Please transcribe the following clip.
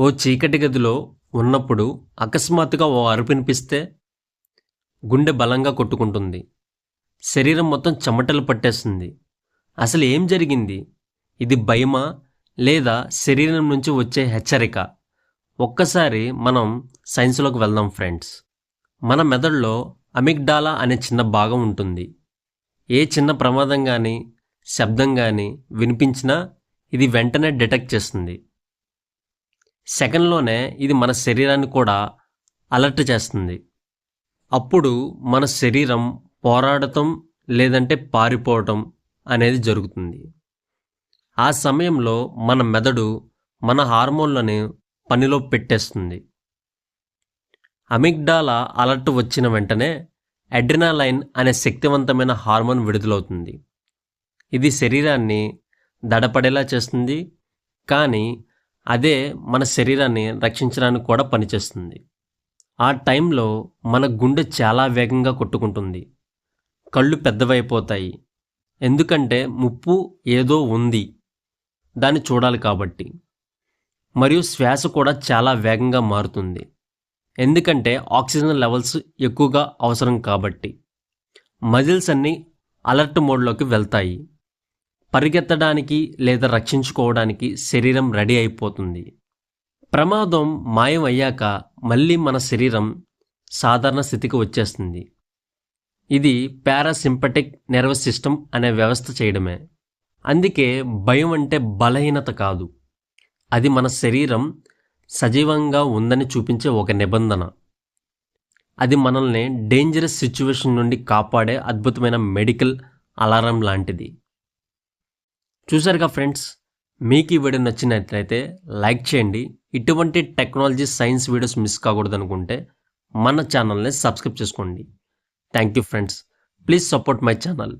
ఓ చీకటి గదిలో ఉన్నప్పుడు అకస్మాత్తుగా ఓ అరు వినిపిస్తే గుండె బలంగా కొట్టుకుంటుంది. శరీరం మొత్తం చెమటలు పట్టేస్తుంది. అసలు ఏం జరిగింది? ఇది భయమా? లేదా శరీరం నుంచి వచ్చే హెచ్చరిక? ఒక్కసారి మనం సైన్స్లోకి వెళ్దాం ఫ్రెండ్స్. మన మెదడులో అమిగ్డాలా అనే చిన్న భాగం ఉంటుంది. ఏ చిన్న ప్రమాదం కానీ శబ్దం కానీ వినిపించినా ఇది వెంటనే డిటెక్ట్ చేస్తుంది. సెకండ్లోనే ఇది మన శరీరాన్ని కూడా అలర్ట్ చేస్తుంది. అప్పుడు మన శరీరం పోరాడటం లేదంటే పారిపోవటం అనేది జరుగుతుంది. ఆ సమయంలో మన మెదడు మన హార్మోన్లను పనిలో పెట్టేస్తుంది. అమిగ్డాలా అలర్ట్ వచ్చిన వెంటనే అడ్రినాలైన్ అనే శక్తివంతమైన హార్మోన్ విడుదలవుతుంది. ఇది శరీరాన్ని దడపడేలా చేస్తుంది. కానీ అదే మన శరీరాన్ని రక్షించడానికి కూడా పనిచేస్తుంది. ఆ టైంలో మన గుండె చాలా వేగంగా కొట్టుకుంటుంది. కళ్ళు పెద్దవైపోతాయి. ఎందుకంటే ముప్పు ఏదో ఉంది. దాన్ని చూడాలి కాబట్టి. మరియు శ్వాస కూడా చాలా వేగంగా మారుతుంది. ఎందుకంటే ఆక్సిజన్ లెవెల్స్ ఎక్కువగా అవసరం కాబట్టి. మజిల్స్ అన్నీ అలర్ట్ మోడ్లోకి వెళ్తాయి. పరిగెత్తడానికి లేదా రక్షించుకోవడానికి శరీరం రెడీ అయిపోతుంది. ప్రమాదం మాయం అయ్యాక మళ్ళీ మన శరీరం సాధారణ స్థితికి వచ్చేస్తుంది. ఇది పారాసింపటిక్ నెర్వస్ సిస్టమ్ అనే వ్యవస్థ చేయడమే. అందుకే భయం అంటే బలహీనత కాదు. అది మన శరీరం సజీవంగా ఉందని చూపించే ఒక నిబంధన. అది మనల్ని డేంజరస్ సిచ్యువేషన్ నుండి కాపాడే అద్భుతమైన మెడికల్ అలారం లాంటిది. చూసారుగా ఫ్రెండ్స్ మీకు ఈ వీడియో నచ్చినట్లయితే లైక్ చేయండి. ఇటువంటి టెక్నాలజీ సైన్స్ వీడియోస్ మిస్ కాకూడదు అనుకుంటే మన ఛానల్ని సబ్స్క్రైబ్ చేసుకోండి. Thank you friends. Please support my channel.